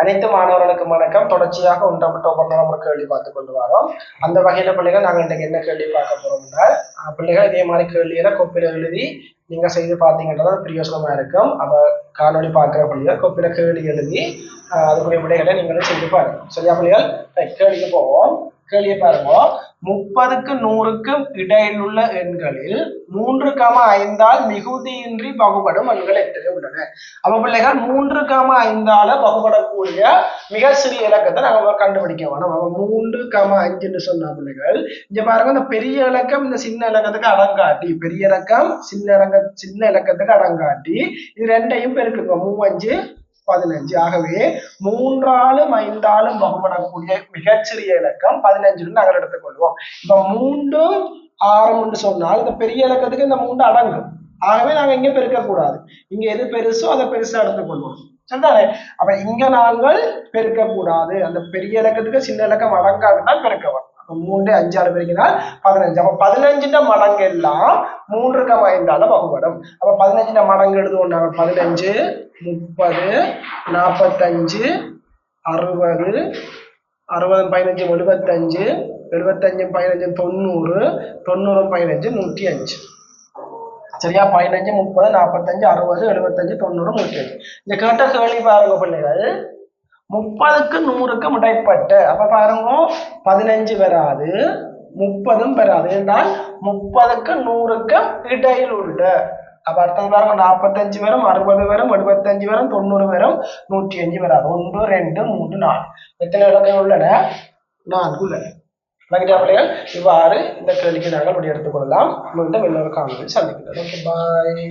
அனைத்து மாணவர்களுக்கும் வணக்கம். தொடர்ச்சியாக ஒன்றப்பட்ட ஒவ்வொரு நம்ம கேள்வி பார்த்து கொண்டு வரோம். அந்த வகையில பிள்ளைகள் நாங்கள் இன்றைக்கு என்ன கேள்வி பார்க்க போறோம்னா பிள்ளைகள் இதே மாதிரி கேள்வியில கோப்பில எழுதி நீங்க செய்து பார்த்தீங்கன்னா பிரயோசனமா இருக்கும். அப்ப காணொளி பார்க்குற பிள்ளைகள் கோப்பில கேள்வி எழுதி அதுக்குரிய விடைகளை நீங்களும் செஞ்சு பாருங்க. சரியா பிள்ளைகள்? கேள்விக்கு போவோம். கேள்வியை பாருங்க. முப்பதுக்கு நூறுக்கும் இடையில் உள்ள எண்களில் மூன்று கம ஐந்தால் மிகுதியின்றி பகுபடும் எண்கள் எத்தனை உள்ளன. அப்ப பிள்ளைகள் மூன்று கம ஐந்தால பகுபடக்கூடிய மிக சிறிய இலக்கத்தை நாங்க கண்டுபிடிக்க வேணும். அப்ப மூன்று கம அஞ்சுன்னு சொன்ன பிள்ளைகள் இங்க பாருங்க இந்த பெரிய இலக்கம் இந்த சின்ன இலக்கத்துக்கு அடங்காட்டி பெரிய இலக்கம் சின்ன இலக்க சின்ன இலக்கத்துக்கு அடங்காட்டி இது ரெண்டையும் பெருக்குங்க. மூவஞ்சு பதினஞ்சு. ஆகவே மூன்றாலும் ஐந்தாலும் வகுப்படக்கூடிய மிகச்சிறிய இலக்கம் பதினஞ்சுன்னு நாங்கள் எடுத்துக்கொள்வோம். இப்ப மூன்று ஆறம்னு சொன்னால் இந்த பெரிய இலக்கத்துக்கு இந்த மூன்று அடங்கும். ஆகவே நாங்க இங்க பெருக்கக்கூடாது. இங்க எது பெருசோ அதை பெருசா எடுத்துக்கொள்வோம். சரிதானே? அப்ப இங்க நாங்கள் பெருக்கக்கூடாது. அந்த பெரிய இலக்கத்துக்கு சின்ன இலக்கம் அடங்காது தான் பெருக்க வரும் மூன்று அஞ்சாறு பெருக்கினால் பதினஞ்சு. அப்ப பதினஞ்சுட மடங்கு எல்லாம் மூன்று கம் ஐந்தால வகுப்படும் அப்ப பதினஞ்சுட்ட மடங்கு எழுதுவோம் நாங்கள் பதினஞ்சு முப்பது நாற்பத்தஞ்சு அறுபது அறுபது பதினஞ்சு எழுபத்தஞ்சு எழுபத்தஞ்சு பதினஞ்சு தொண்ணூறு தொண்ணூறு பதினஞ்சு நூற்றி அஞ்சு சரியா? பதினஞ்சு முப்பது நாற்பத்தஞ்சு அறுபது எழுபத்தஞ்சு தொண்ணூறு நூற்றி அஞ்சு இந்த கேட்ட கேள்வி பாருங்க பிள்ளைகள். முப்பதுக்கு நூறுக்கும் இடைப்பட்ட அப்ப பாருங்க பதினஞ்சு வராது. முப்பதும் பெறாது என்றால் முப்பதுக்கு நூறுக்கு இடையில் உள்ள. அப்ப அடுத்தது பாருங்க நாற்பத்தஞ்சு வரும் அறுபது வரும் எழுபத்தஞ்சு வரும் தொண்ணூறு வரும் நூற்றி அஞ்சு வராது. ஒன்று ரெண்டு மூன்று நாலு. எத்தனை இலக்கங்கள் உள்ளன? நான்கு உள்ளன. பிள்ளைகள் இவ்வாறு இந்த கேள்விக்கு நாங்கள் விடை கொள்ளலாம். மீண்டும் இன்னொரு காணொலி சந்திக்கிறோம். Okay bye